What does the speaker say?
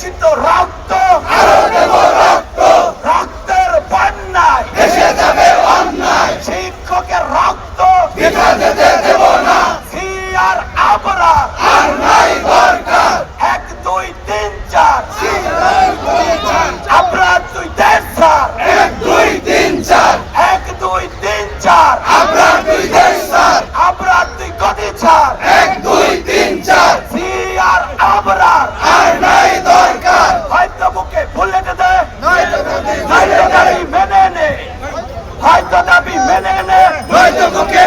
ছিট রক্ত। আরও দেব রক্ত রক্তের বন্যায়। দেশে যাবে অন্যায় শিক্ষকের রক্ত। বিধা দেব না। সি আর আমরা আর নাই দরকার। হয়তো দাবি মেনে নে। হয়তো দাবি মেনে নে। হয়তো মুখে